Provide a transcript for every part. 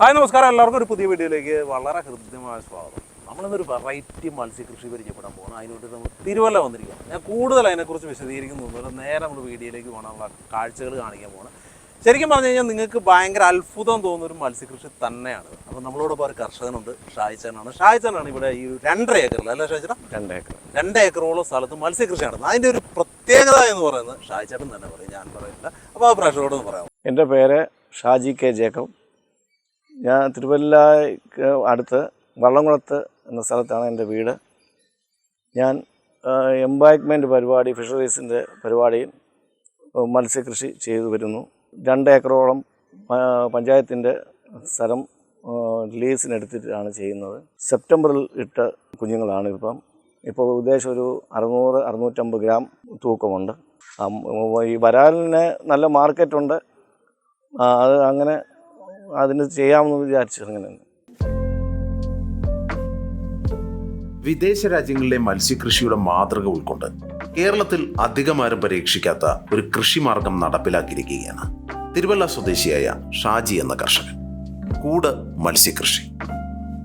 Hi നമസ്കാരം. എല്ലാവർക്കും ഒരു പുതിയ വീഡിയോയിലേക്ക് വളരെ ഹൃദ്യമായ സ്വാഗതം. നമ്മളിന്നൊരു വെറൈറ്റി മത്സ്യകൃഷി പരിചയപ്പെടാൻ പോകണം അതിനോട്ട് നമ്മൾ തിരുവല്ല വന്നിരിക്കുകയാണ്. ഞാൻ കൂടുതൽ അതിനെക്കുറിച്ച് വിശദീകരിക്കുന്നൊന്നുമില്ല നേരെ നമ്മൾ വീഡിയോയിലേക്ക് പോകാനുള്ള കാഴ്ചകൾ കാണിക്കാൻ പോകണം ശരിക്കും പറഞ്ഞു കഴിഞ്ഞാൽ നിങ്ങൾക്ക് ഭയങ്കര അത്ഭുതം തോന്നുന്ന ഒരു മത്സ്യകൃഷി തന്നെയാണ്. അപ്പോൾ നമ്മളോടൊപ്പം ഒരു കർഷകനുണ്ട് ഷായിച്ചനാണ് ഷായിച്ചനാണ് ഇവിടെ ഈ രണ്ടര ഏക്കറിൽ അല്ലേ ഷായിച്ചാ രണ്ട് ഏക്കർ രണ്ട് ഏക്കറോളം സ്ഥലത്ത് മത്സ്യകൃഷി നടന്നത് അതിന്റെ ഒരു പ്രത്യേകത എന്ന് പറയുന്നത് ഷായിച്ചേട്ടൻ തന്നെ പറയും. ഞാൻ പറയുന്നില്ല അപ്പോൾ ആ പ്രേക്ഷകരോടൊന്ന് പറയാം എന്റെ പേര് ഷാജി കെ ജേക്കബ്. ഞാൻ തിരുവല്ലയ്ക്ക് അടുത്ത് വള്ളംകുളത്ത് എന്ന സ്ഥലത്താണ് എന്റെ വീട്. ഞാൻ എംബാക്ക്മെന്റ് പരിപാടി ഫിഷറീസിന്റെ പരിപാടിയിൽ മത്സ്യകൃഷി ചെയ്തു വരുന്നു. രണ്ട് ഏക്കറോളം പഞ്ചായത്തിന്റെ സ്ഥലം ലീസിനെടുത്തിട്ടാണ് ചെയ്യുന്നത്. സെപ്റ്റംബറിൽ ഇട്ട കുഞ്ഞുങ്ങളാണ് ഇപ്പം. ഇപ്പോൾ ഉദ്ദേശം ഒരു അറുന്നൂറ് അറുന്നൂറ്റമ്പത് ഗ്രാം തൂക്കമുണ്ട്. ഈ വരാലിന് നല്ല മാർക്കറ്റുണ്ട് അത് അങ്ങനെ അതിന് ചെയ്യാമെന്ന് വിചാരിച്ചു. അങ്ങനെ വിദേശ രാജ്യങ്ങളിലെ മത്സ്യകൃഷിയുടെ മാതൃക ഉൾക്കൊണ്ട് കേരളത്തിൽ അധികമാരും പരീക്ഷിക്കാത്ത ഒരു കൃഷിമാർഗം നടപ്പിലാക്കിയിരിക്കുകയാണ് തിരുവല്ല സ്വദേശിയായ ഷാജി എന്ന കർഷകൻ. കൂട് മത്സ്യകൃഷി.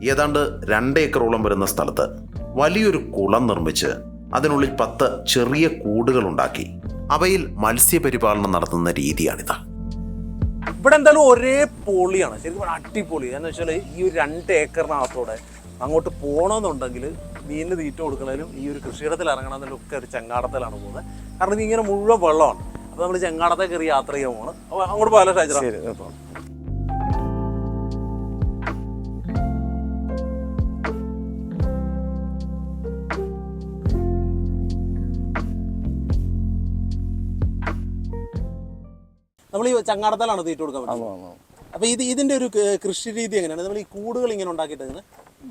ഏതാണ്ട് രണ്ട് ഏക്കറോളം വരുന്ന സ്ഥലത്ത് വലിയൊരു കുളം നിർമ്മിച്ച് അതിനുള്ളിൽ പത്ത് ചെറിയ കൂടുകൾ ഉണ്ടാക്കി അവയിൽ മത്സ്യപരിപാലനം നടത്തുന്ന രീതിയാണിത്. ഇവിടെ എന്തായാലും ഒരേ പൊളിയാണ്. ശരിക്കും അടിപൊളി. എന്ന് വെച്ചാൽ ഈ ഒരു രണ്ട് ഏക്കറിനകത്തോടെ അങ്ങോട്ട് പോകണമെന്നുണ്ടെങ്കിൽ മീനിന് തീറ്റ കൊടുക്കുന്നതിലും ഈ ഒരു കൃഷിയിടത്തിൽ ഇറങ്ങണമെന്നതിലും ഒക്കെ ഒരു ചെങ്ങാടത്തിലാണ് പോകുന്നത്. കാരണം ഇങ്ങനെ മുഴുവൻ വെള്ളമാണ്. അപ്പോൾ നമ്മൾ ചെങ്ങാടത്തെ കയറി യാത്ര ചെയ്യാൻ പോകണം അപ്പോൾ അങ്ങോട്ട് പോയാലോ നമ്മൾ ഈ ചങ്ങാടത്താലാണ് തീറ്റ കൊടുക്കാൻ പറ്റുന്നത്. അപ്പൊ ഇത് ഇതിന്റെ ഒരു കൃഷി രീതി എങ്ങനെയാണ്? നമ്മൾ ഈ കൂടുകൾ ഇങ്ങനെ ഉണ്ടാക്കിയിട്ട്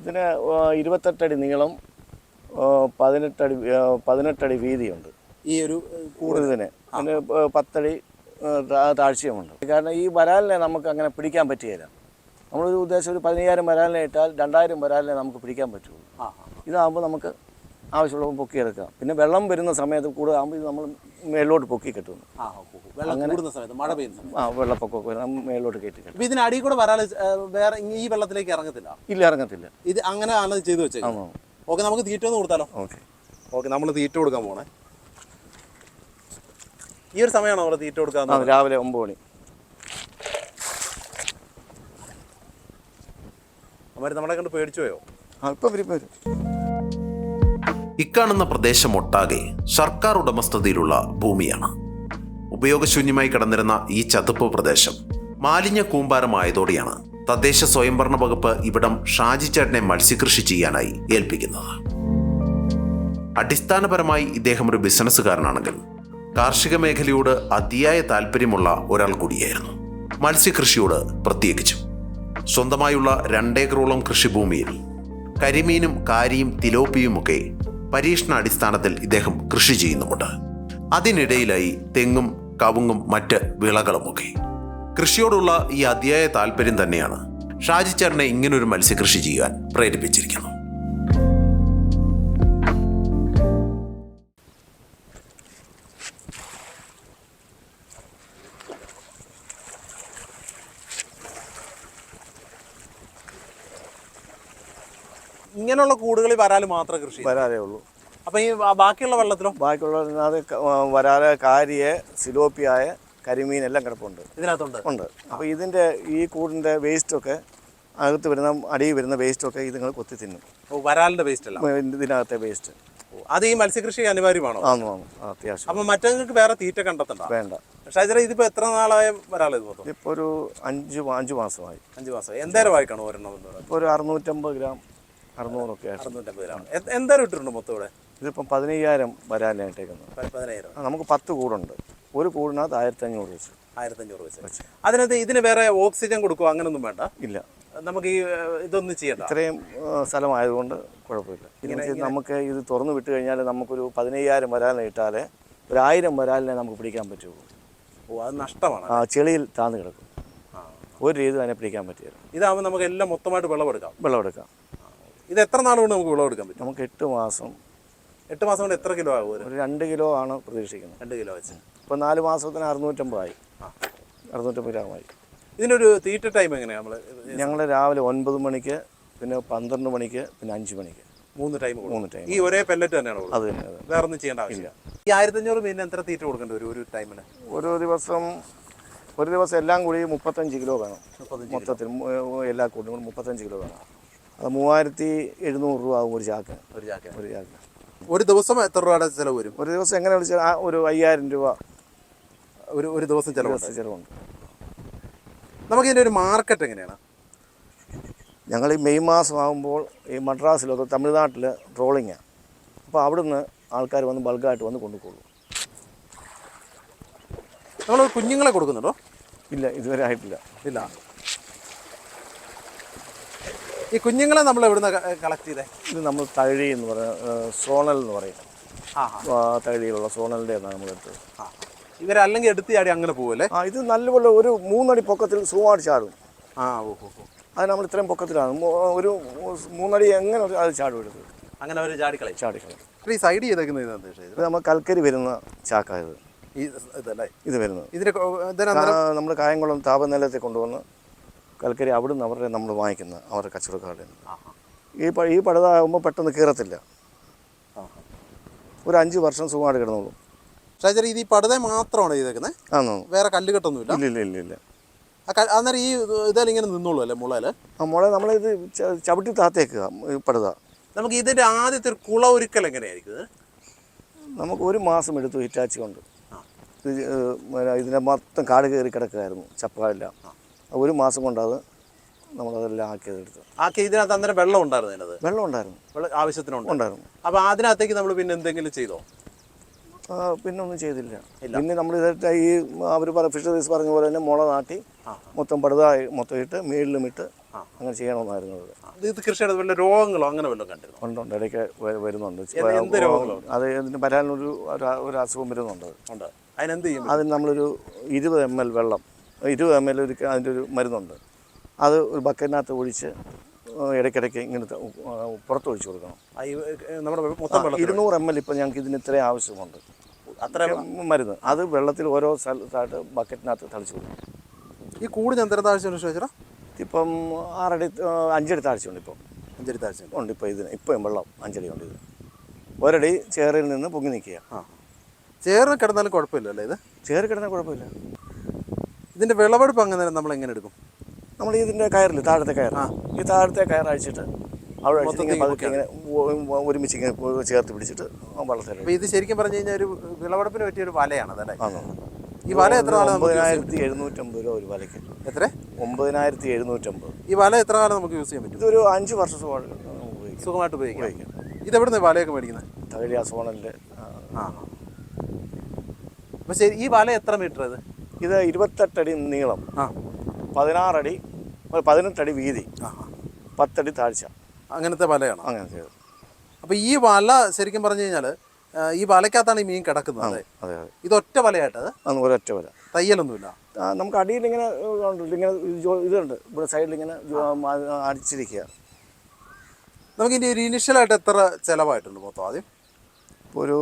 ഇതിന് ഇരുപത്തെട്ടടി നീളം പതിനെട്ടടി പതിനെട്ടടി വീതിയുണ്ട്. ഈ ഒരു കൂടുതലിന് അതിന് പത്തടി താഴ്ചയുമുണ്ട്. കാരണം ഈ വരാലിനെ നമുക്ക് അങ്ങനെ പിടിക്കാൻ പറ്റുകയില്ല. നമ്മളൊരു ഉദ്ദേശം ഒരു പതിനയ്യായിരം വരാലിനെ ഇട്ടാൽ രണ്ടായിരം വരാലിനെ നമുക്ക് പിടിക്കാൻ പറ്റുള്ളൂ. ഇതാകുമ്പോൾ നമുക്ക് ആവശ്യമുള്ളപ്പോൾ പൊക്കി പൊക്കിയെടുക്കാം. പിന്നെ വെള്ളം വരുന്ന സമയത്ത് കൂടുതൽ ആകുമ്പോൾ നമ്മൾ മേലോട്ട് പൊക്കി കെട്ടുന്നു ആ മഴ പെയ്യുന്ന വെള്ളപ്പൊക്കമൊക്കെ വരുന്ന മേലോട്ട് കയറ്റി കെട്ടും. ഇതിന് അടിയിൽ കൂടെ വരാൻ വേറെ ഈ വെള്ളത്തിലേക്ക് ഇറങ്ങത്തില്ല? ഇല്ല ഇറങ്ങത്തില്ല. ഇത് അങ്ങനെ ആണ് ചെയ്തു വെച്ചേക്കുന്നത്? ആണോ? ഓക്കെ നമുക്ക് തീറ്റ ഒന്ന് കൊടുത്താലോ? ഓക്കെ. ഓക്കെ നമ്മൾ തീറ്റ കൊടുക്കാൻ പോണേ. ഈ ഒരു സമയമാണോ നമ്മൾ തീറ്റ കൊടുക്കാൻ രാവിലെ ഒമ്പത് മണി. അവർ നമ്മളെ കണ്ട് പേടിച്ചു പോയോ? അല്പം പേര് വരും വരും. ഇക്കാണുന്ന പ്രദേശം ഒട്ടാകെ സർക്കാർ ഉടമസ്ഥതയിലുള്ള ഭൂമിയാണ്. ഉപയോഗശൂന്യമായി കിടന്നിരുന്ന ഈ ചതുപ്പ് പ്രദേശം മാലിന്യ കൂമ്പാരമായതോടെയാണ് തദ്ദേശ സ്വയംഭരണ വകുപ്പ് ഇവിടം ഷാജിച്ചേട്ടനെ മത്സ്യകൃഷി ചെയ്യാനായി ഏൽപ്പിക്കുന്നത്. അടിസ്ഥാനപരമായി ഇദ്ദേഹം ഒരു ബിസിനസ്സുകാരനാണെങ്കിൽ കാർഷിക മേഖലയോട് അതിയായ താല്പര്യമുള്ള ഒരാൾ കൂടിയായിരുന്നു. മത്സ്യകൃഷിയോട് പ്രത്യേകിച്ചും. സ്വന്തമായുള്ള രണ്ടേക്കറോളം കൃഷിഭൂമിയിൽ കരിമീനും കാരിയും തിലോപ്പിയുമൊക്കെ പരീക്ഷണാടിസ്ഥാനത്തിൽ ഇദ്ദേഹം കൃഷി ചെയ്യുന്നുമുണ്ട്. അതിനിടയിലായി തെങ്ങും കവുങ്ങും മറ്റ് വിളകളുമൊക്കെ. കൃഷിയോടുള്ള ഈ അതിയായ താല്പര്യം തന്നെയാണ്. ഷാജിച്ചേട്ടനെ ഇങ്ങനൊരു മത്സ്യകൃഷി ചെയ്യാൻ പ്രേരിപ്പിച്ചിരിക്കുന്നു. ഇങ്ങനെയുള്ള കൂടുകളിൽ വരാൽ മാത്രം കൃഷി വരാലേ ഉള്ളൂ. അപ്പൊ ഈ ബാക്കിയുള്ള വെള്ളത്തിലോ? ബാക്കിയുള്ള അത് വരാലെ കാരിയെ സിലോപ്പിയായ കരിമീൻ എല്ലാം കിടപ്പുണ്ട്. ഇതിനകത്തുണ്ട്? ഉണ്ട്. അപ്പോൾ ഇതിന്റെ ഈ കൂടിന്റെ വേസ്റ്റ് ഒക്കെ അകത്ത് വരുന്ന അടിയിൽ വരുന്ന വേസ്റ്റ് വേസ്റ്റൊക്കെ ഇതുങ്ങൾ കൊത്തി തിന്നും. വരാലിന്റെ വേസ്റ്റ് അല്ല? ഇതിനകത്തെ വേസ്റ്റ് അത് ഈ മത്സ്യകൃഷി അനിവാര്യമാണോ? ആന്നു ആന്നു. അത്യാവശ്യം. അപ്പൊ മറ്റങ്ങൾക്ക് വേറെ തീറ്റ കണ്ടെത്തണ്ട? വേണ്ട. ഷാജറ ഇതിപ്പോ എത്ര നാളായ വരാൽ ഇത് മൊത്തം? ഇതിപ്പോൾ ഒരു അഞ്ച് അഞ്ച് മാസമായി. അഞ്ച് മാസം. എന്തേരമായിക്കാണോ ഒരെണ്ണം? ഒരു അറുന്നൂറ്റമ്പത് ഗ്രാം. അറുന്നൂറൊക്കെ അറുന്നൂറ്റമ്പത് ഗ്രാം. എ- എന്തേരം ഇട്ടിട്ടുണ്ട് മൊത്തം ഇവിടെ? ഇതിപ്പം പതിനയ്യായിരം വരാനായിട്ടേക്കുന്നത് പതിനായിരം നമുക്ക് പത്ത് കൂടുണ്ട്. ഒരു കൂടിനകത്ത് ആയിരത്തഞ്ഞൂറ് വെച്ച്. ആയിരത്തഞ്ഞൂറ് വെച്ച്. അതിനകത്ത് ഇതിന് വേറെ ഓക്സിജൻ കൊടുക്കുക അങ്ങനൊന്നും വേണ്ട? ഇല്ല. നമുക്ക് ഈ ഇതൊന്നും ചെയ്യണ്ട. ഇത്രയും സ്ഥലമായതുകൊണ്ട് കുഴപ്പമില്ല. നമുക്ക് ഇത് തുറന്നു വിട്ട് കഴിഞ്ഞാൽ നമുക്കൊരു പതിനയ്യായിരം വരാലിനെ ഇട്ടാലേ ഒരു ആയിരം വരാലിനെ നമുക്ക് പിടിക്കാൻ പറ്റുള്ളൂ. ഓ അത് നഷ്ടമാണ്. ആ ചെളിയിൽ താന്ന് കിടക്കും. ഒരു രീതി അതിനെ പിടിക്കാൻ പറ്റില്ല. ഇതാകുമ്പോൾ നമുക്ക് എല്ലാം മൊത്തമായിട്ട് വിളവെടുക്കാം വെള്ളം എടുക്കാം ഇത് എത്ര നാൾ കൊണ്ട് നമുക്ക് വിളവെടുക്കാൻ പറ്റും? നമുക്ക് എട്ട് മാസം. എട്ട് മാസം കൊണ്ട് എത്ര കിലോ ആകും ഒരു? ഒരു രണ്ട് കിലോ ആണ് പ്രതീക്ഷിക്കുന്നത്. രണ്ട് കിലോ വെച്ച്. ഇപ്പോൾ നാല് മാസത്തിന് അറുന്നൂറ്റമ്പതായി. ആ. അറുന്നൂറ്റമ്പത് ഗ്രാമായി. ഇതിനൊരു തീറ്റ ടൈം എങ്ങനെയാണ് നമ്മൾ ഞങ്ങൾ രാവിലെ ഒൻപത് മണിക്ക് പിന്നെ പന്ത്രണ്ട് മണിക്ക് പിന്നെ അഞ്ച് മണിക്ക്. മൂന്ന് ടൈം മൂന്ന് ടൈം ഈ ഒരേ പെല്ലറ്റ് തന്നെയാണ് അത് തന്നെ വേറെ ഒന്നും ചെയ്യേണ്ട ആവശ്യമില്ല. ഈ ആയിരത്തഞ്ഞൂറ് മീനിന് എത്ര തീറ്റ കൊടുക്കേണ്ടി വരും ഒരു ടൈമിന്? ഓരോ ദിവസം ഒരു ദിവസം എല്ലാം കൂടി മുപ്പത്തഞ്ച് കിലോ വേണം. മൊത്തത്തിൽ എല്ലാ കൂടി മുപ്പത്തഞ്ച് കിലോ വേണം. മൂവായിരത്തി എഴുന്നൂറ് രൂപ ആകും ഒരു ചാക്ക്. ഒരു ചാക്ക്. ഒരു ചാക്ക്. ഒരു ദിവസം എത്ര രൂപയുടെ ചിലവ് വരും? ഒരു ദിവസം എങ്ങനെ വിളിച്ചാൽ ആ ഒരു അയ്യായിരം രൂപ. ഒരു ഒരു ദിവസം ചിലവ് ദിവസം ചിലവുണ്ട്. നമുക്ക് ഇതിന്റെ ഒരു മാർക്കറ്റ് എങ്ങനെയാണ്? ഞങ്ങൾ ഈ മെയ് മാസം ആകുമ്പോൾ ഈ മദ്രാസിലൊക്കെ തമിഴ്നാട്ടിൽ ട്രോളിങ്ങാണ് അപ്പോൾ അവിടുന്ന് ആൾക്കാർ വന്ന് ബൾക്കായിട്ട് വന്ന് കൊണ്ടുപോകുള്ളൂ നമ്മൾ കുഞ്ഞുങ്ങളെ കൊടുക്കുന്നുണ്ടോ? ഇല്ല ഇതുവരെ ആയിട്ടില്ല. ഇല്ല. ഈ കുഞ്ഞുങ്ങളെ നമ്മൾ എവിടുന്ന് കളക്ട് ചെയ്തേ? ഇത് നമ്മൾ തഴി എന്ന് പറയുന്നത് സോണൽ എന്ന് പറയും. തഴിയിലുള്ള സോണലിന്റെ എന്നാണ് നമ്മൾ എടുത്തത്. ഇവരല്ലെങ്കിൽ എടുത്ത് ചാടി അങ്ങനെ പോകുമല്ലേ ആ ഇത് നല്ലപോലെ ഒരു മൂന്നടി പൊക്കത്തിൽ സുഖമായിട്ട് ചാടും. ആ ഓ ഓ അത് നമ്മൾ ഇത്രയും പൊക്കത്തിലാണ്. ഒരു മൂന്നടി എങ്ങനെ അത് ചാടും എടുത്തത് അങ്ങനെ അവർ ചാടിക്കളയും. ചാടിക്കളയും. ഈ സൈഡ് ചെയ്തേക്കുന്നത്? ഇത് നമ്മൾ കൽക്കരി വരുന്ന ചാക്കായത് ഈ ഇതല്ലേ? ഇത് വരുന്നത്. ഇതിന് നമ്മൾ കായംകുളം താപനിലയത്തിൽ കൊണ്ടുവന്ന് കൽക്കരി അവിടുന്ന് അവരുടെ നമ്മൾ വാങ്ങിക്കുന്നത് അവരുടെ കച്ചവടക്കാരുടെ ഈ പ- ഈ പഴുതാകുമ്പോൾ പെട്ടെന്ന് കീറത്തില്ല. ഒരു അഞ്ച് വർഷം സുഖമായിട്ട് കിടന്നോളും. ഷാജർ ഇത് ഈ പടുത മാത്രമാണ് ചെയ്തേക്കുന്നത് ആണോ വേറെ കല്ലുകെട്ടൊന്നുമില്ല? ഇല്ല ഇല്ല ഇല്ല ഇല്ല അന്നേരം ഈ ഇതെല്ലാം ഇങ്ങനെ നിന്നോളൂ അല്ലേ മുളയിൽ ആ മുള നമ്മളിത് ചവിട്ടി താത്തേക്കുക പടുത. നമുക്ക് ഇതിന്റെ ആദ്യത്തെ ഒരു കുള ഒരുക്കൽ എങ്ങനെയായിരിക്കും നമുക്ക് ഒരു മാസം എടുത്തു ഹിറ്റാച്ചി കൊണ്ട്. ഇതിനെ ഇതിന്റെ മൊത്തം കാട് കയറി കിടക്കുകയായിരുന്നു ചപ്പയെല്ലാം ഒരു മാസം കൊണ്ടത് നമ്മളതെല്ലാം ആക്കിയതെടുത്ത്. ആക്കി ഇതിനകത്ത് അന്നേരം വെള്ളം ഉണ്ടായിരുന്നു അതിനകത്ത്? വെള്ളം ഉണ്ടായിരുന്നു. വെള്ളം ആവശ്യത്തിനുണ്ട്. ഉണ്ടായിരുന്നു. അപ്പൊ അതിനകത്തേക്ക് നമ്മൾ പിന്നെ എന്തെങ്കിലും ചെയ്തോ? പിന്നെ ഒന്നും ചെയ്തില്ല. പിന്നെ നമ്മൾ ഇതായിട്ട് ഈ അവർ ഫിഷറീസ് പറഞ്ഞ പോലെ തന്നെ മുള നാട്ടി. മൊത്തം പടുതായി മൊത്തം ഇട്ട് മേളിലും ഇട്ട് അങ്ങനെ ചെയ്യണമെന്നായിരുന്നു അത്. ഇത് കൃഷിയുടെ വല്ല രോഗങ്ങളോ അങ്ങനെ വല്ലതും കണ്ടിരുന്നു? ഉണ്ടുണ്ട് ഇടയ്ക്ക് വരുന്നുണ്ട്? അത് ഇതിന് വരാനൊരു ഒരു- അസുഖം വരുന്നുണ്ട്. അതിനെന്ത് ചെയ്യും? അതിന് നമ്മളൊരു ഇരുപത് എം എൽ വെള്ളം ഇരുപത് എം എൽ ഒരു അതിന്റെ ഒരു മരുന്നുണ്ട്. അത് ഒരു ബക്കറ്റിനകത്ത് ഒഴിച്ച് ഇടയ്ക്കിടയ്ക്ക് ഇങ്ങനത്തെ ആ, പുറത്ത് ഒഴിച്ചു കൊടുക്കണം. നമ്മുടെ മൊത്തം ഇരുന്നൂറ് എം എൽ ഇപ്പം ഞങ്ങൾക്ക് ഇതിന് ഇത്രയും ആവശ്യമുണ്ട്. അത്ര മരുന്ന്. അത് വെള്ളത്തിൽ ഓരോ സ്ഥലത്തായിട്ട് ബക്കറ്റിനകത്ത് തളിച്ചു കൊടുക്കും. ഈ കൂട് ഞാൻ തരം താഴ്ച ചോദിച്ചാൽ ഇപ്പം ആറടി അഞ്ചടി താഴ്ചയുണ്ട് ഇപ്പം. അഞ്ചടി താഴ്ച ഉണ്ട് ഇപ്പം ഇതിന്. ഇപ്പം വെള്ളം അഞ്ചടി ഉണ്ട് ഇത് ഒരടി ചേറിൽ നിന്ന് പൊങ്ങി നിൽക്കുക ആ. ചേർന്ന് കിടന്നാലും കുഴപ്പമില്ല അല്ലേ ഇത്? ചേറിൽ കിടന്നാൽ കുഴപ്പമില്ല. ഇതിന്റെ വിളവെടുപ്പ് അങ്ങനെ നമ്മൾ എങ്ങനെ എടുക്കും? നമ്മൾ ഇതിന്റെ കയറിൽ താഴത്തെ കയർ ആ. ഈ താഴത്തെ കയർ അഴിച്ചിട്ട് അവിടെ അഴിച്ചിട്ട് ഇങ്ങനെ ഒരുമിച്ച് ഇങ്ങനെ ചേർത്ത് പിടിച്ചിട്ട് വള്ളത്തിൽ അപ്പൊ ഇത് ശരിക്കും പറഞ്ഞു കഴിഞ്ഞാൽ ഒരു വിളവെടുപ്പിന് പറ്റിയ ഒരു വലയാണ് അതല്ലേ? ഈ വല എത്ര കാലം ഒമ്പതിനായിരത്തി എഴുന്നൂറ്റമ്പത് രൂപ ഒരു വലയ്ക്ക്. എത്ര? ഒമ്പതിനായിരത്തി എഴുന്നൂറ്റമ്പത്. ഈ വല എത്ര കാലം നമുക്ക് യൂസ് ചെയ്യാൻ പറ്റും? ഇതൊരു അഞ്ച് വർഷം സുഖമായിട്ട് ഉപയോഗിക്കാം. ഇത് എവിടുന്ന് വലയൊക്കെ മേടിക്കുന്നത് തകഴി സോണലിന്റെ ആ അപ്പോൾ ശരി ഈ വല എത്ര മീറ്റർ ഇത്? ഇത് ഇരുപത്തെട്ടടി നീളം. ആ. പതിനാറടി പതിനെട്ടടി വീതി. പത്തടി താഴ്ച. അങ്ങനത്തെ വലയാണ്. അങ്ങനെ ചെയ്തു. അപ്പൊ ഈ വല ശരിക്കും പറഞ്ഞു കഴിഞ്ഞാൽ ഈ വലക്കകത്താണ് ഈ മീൻ കിടക്കുന്നത് അതെ അതെ. ഇത് ഒറ്റ വലയായിട്ടത് ഒരൊറ്റ വല. തയ്യലൊന്നുമില്ല. നമുക്ക് അടിയിൽ ഇങ്ങനെ ഉണ്ട് ഇങ്ങനെ ഇതുണ്ട്. ഇവിടെ സൈഡിൽ ഇങ്ങനെ അടിച്ചിരിക്കുക. നമുക്ക് ഇനി ഒരു ഇനിഷ്യലായിട്ട് എത്ര ചിലവായിട്ടുണ്ട് മൊത്തം ആദ്യം? ഒരു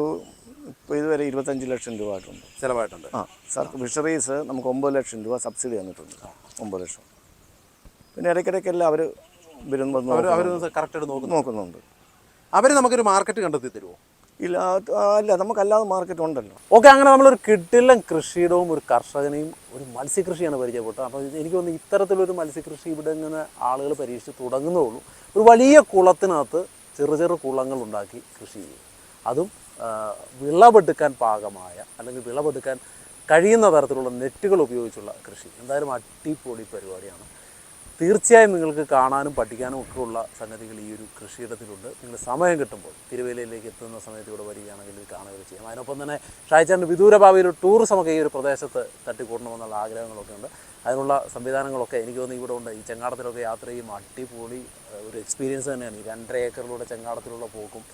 ഇപ്പോൾ ഇതുവരെ ഇരുപത്തഞ്ച് ലക്ഷം രൂപ ആയിട്ടുണ്ട് ചിലവായിട്ടുണ്ട്. ആ സാർക്ക് ഫിഷറീസ് നമുക്ക് ഒമ്പത് ലക്ഷം രൂപ സബ്സിഡി തന്നിട്ടുണ്ട്. ഒമ്പത് ലക്ഷം. പിന്നെ ഇടയ്ക്കിടയ്ക്കെല്ലാം അവർ വരുന്ന അവർ. കറക്റ്റായിട്ട് നോക്കുന്നു നോക്കുന്നുണ്ട്. അവർ നമുക്കൊരു മാർക്കറ്റ് കണ്ടെത്തി തരുമോ ഇല്ല അല്ല നമുക്കല്ലാതെ മാർക്കറ്റ് ഉണ്ടല്ലോ. ഓക്കെ അങ്ങനെ നമ്മളൊരു കിട്ടില്ല കൃഷിയിടവും ഒരു കർഷകനെയും ഒരു മത്സ്യകൃഷിയാണ് പരിചയപ്പെട്ടത്. അപ്പോൾ എനിക്ക് തോന്നുന്നു ഇത്തരത്തിലൊരു മത്സ്യകൃഷി ഇവിടെ ഇങ്ങനെ ആളുകൾ പരീക്ഷിച്ച് തുടങ്ങുന്നേ ഉള്ളൂ. ഒരു വലിയ കുളത്തിനകത്ത് ചെറു ചെറു കുളങ്ങൾ ഉണ്ടാക്കി കൃഷി ചെയ്യും അതും വിളവെടുക്കാൻ പാകമായ അല്ലെങ്കിൽ വിളവെടുക്കാൻ കഴിയുന്ന തരത്തിലുള്ള നെറ്റുകൾ ഉപയോഗിച്ചുള്ള കൃഷി. എന്തായാലും അടിപൊളി പരിപാടിയാണ്. തീർച്ചയായും നിങ്ങൾക്ക് കാണാനും പഠിക്കാനും ഒക്കെ ഉള്ള സംഗതികൾ ഈ ഒരു കൃഷിയിടത്തിലുണ്ട്. നിങ്ങൾ സമയം കിട്ടുമ്പോൾ തിരുവേലയിലേക്ക് എത്തുന്ന സമയത്ത് ഇവിടെ വരികയാണെങ്കിൽ കാണുകയൊക്കെ ചെയ്യാം. അതിനൊപ്പം തന്നെ ഷായ്ച്ചാറിന്റെ വിദൂരഭാവിയിൽ ടൂറിസമൊക്കെ ഈ ഒരു പ്രദേശത്ത് തട്ടിക്കൂടണമെന്നുള്ള ആഗ്രഹങ്ങളൊക്കെ ഉണ്ട്. അതിനുള്ള സംവിധാനങ്ങളൊക്കെ എനിക്ക് തോന്നുന്നു ഇവിടെ ഉണ്ട്. ഈ ചെങ്ങാടത്തിലൊക്കെ യാത്ര ചെയ്യും. അടിപൊളി ഒരു എക്സ്പീരിയൻസ് തന്നെയാണ്. ഈ രണ്ടര ഏക്കറിലൂടെ ചെങ്ങാടത്തിലുള്ള പോക്കും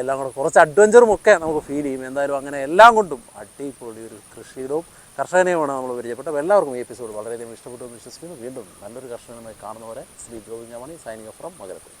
എല്ലാം കൂടെ കുറച്ച് അഡ്വഞ്ചറും ഒക്കെ നമുക്ക് ഫീൽ ചെയ്യും. എന്തായാലും അങ്ങനെ എല്ലാം കൊണ്ടും അടിപൊളി ഒരു കൃഷിയിടവും കർഷകനെയുമാണ് നമ്മൾ പരിചയപ്പെട്ടത്. എല്ലാവർക്കും ഈ എപ്പിസോഡ് വളരെയധികം ഇഷ്ടപ്പെട്ടു എന്ന് വിശ്വസിക്കുന്നു. വീണ്ടും നല്ലൊരു കർഷകനുമായി കാണുന്നവരെ ശ്രീ ഗോവിന്ദമണി സൈനിങ് ഫ്രം മകരത്തിൽ